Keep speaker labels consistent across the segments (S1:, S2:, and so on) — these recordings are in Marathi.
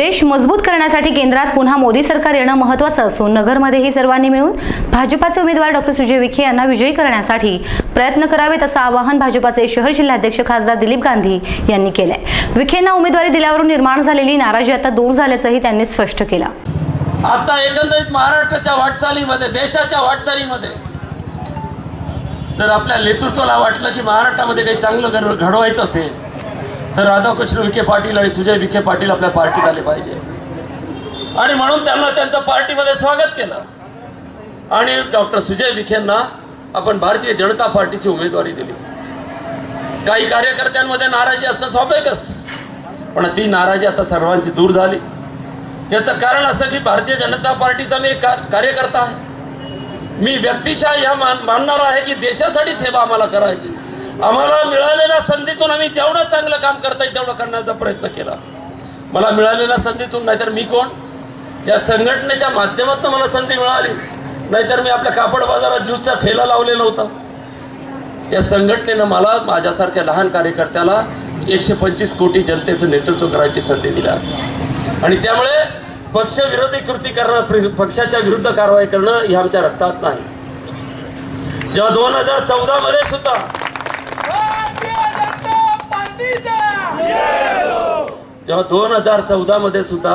S1: देश मजबूत करण्यासाठी केंद्रात पुन्हा मोदी सरकार येणं महत्त्वाचं असून नगरमध्येही सर्वांनी मिळून भाजपाचे उमेदवार डॉक्टर सुजय विखे यांना विजयी करण्यासाठी प्रयत्न करावेत असं आवाहन भाजपाचे शहर जिल्हाध्यक्ष खासदार दिलीप गांधी यांनी केलंय. विखेंना उमेदवारी दिल्यावरून निर्माण झालेली नाराजी आता दूर झाल्याचंही त्यांनी स्पष्ट केलं.
S2: आता एकंदरीत महाराष्ट्राच्या वाटचालीमध्ये देशाच्या वाटचालीमध्ये जर आपल्या नेतृत्वाला वाटलं की महाराष्ट्रामध्ये काही चांगलं घडवायचं असेल तर राधाकृष्ण विखे पाटील आणि सुजय विखे पाटील आपल्या पार्टीत आले पाहिजे. आणि म्हणून त्यांना त्यांचं पार्टीमध्ये स्वागत केलं. आणि डॉक्टर सुजय विखेंना आपण भारतीय जनता पार्टीची उमेदवारी दिली. काही कार्यकर्त्यांमध्ये नाराजी असणं स्वाभाविक असतं. पण ती नाराजी आता सर्वांची दूर झाली. याचं कारण असं की भारतीय जनता पार्टीचा मी एक कार्यकर्ता आहे. मी व्यक्तिशः या मान मानणार आहे की देशासाठी सेवा आम्हाला करायची. आम्हाला मिळालेला जेवढं चांगलं काम करता येईल तेवढं करण्याचा प्रयत्न केला. मला मिळालेल्या संधीतून नाहीतर मी कोण? या संघटनेच्या माध्यमातून मला संधी मिळाली. नाहीतर मी आपल्या कापड बाजारात ज्यूसचा ठेला लावलेला होता. या संघटनेनं मला माझ्यासारख्या लहान कार्यकर्त्याला एकशे पंचवीस कोटी जनतेचं नेतृत्व करायची संधी दिली. आणि त्यामुळे पक्षविरोधी कृती करणं पक्षाच्या विरुद्ध कारवाई करणं हे आमच्या रक्तात नाही. जेव्हा दोन हजार चौदा मध्ये सुद्धा जेव्हा दोन हजार चौदामध्ये सुद्धा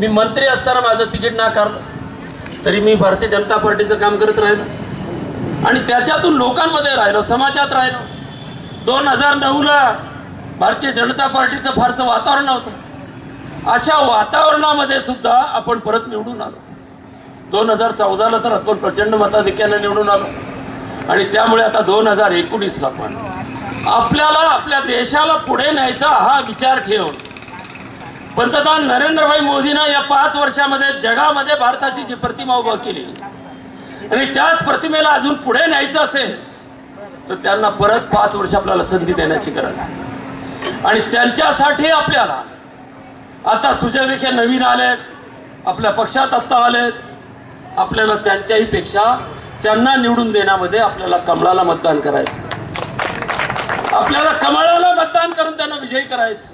S2: मी मंत्री असताना माझं तिकीट नाकारलं तरी मी भारतीय जनता पार्टीचं काम करत राहिलो. आणि त्याच्यातून लोकांमध्ये राहिलो समाजात राहिलो. दोन हजार नऊला भारतीय जनता पार्टीचं फारसं वातावरण नव्हतं. अशा वातावरणामध्ये सुद्धा आपण परत निवडून आलो. दोन हजार चौदाला तर आपण प्रचंड मताधिक्याने निवडून आलो. आणि त्यामुळे आता दोन हजार एकोणीसला पण. आपल्याला आपल्या देशाला पुढे न्यायचा हा विचार ठेवून पंतप्रधान नरेंद्रभाई मोदीनं या पाच वर्षामध्ये जगामध्ये भारताची जी प्रतिमा उभा केली आणि त्याच प्रतिमेला अजून पुढे न्यायचं असेल तर त्यांना परत पाच वर्ष आपल्याला संधी देण्याची गरज आहे. आणि त्यांच्यासाठी आपल्याला आता सुजय विखे नवीन आलेत आपल्या पक्षात आत्ता आलेत आपल्याला त्यांच्याही पेक्षा त्यांना निवडून देण्यामध्ये आपल्याला कमळाला मतदान करायचं आपल्याला कमळाला मतदान करून त्यांना विजयी करायचं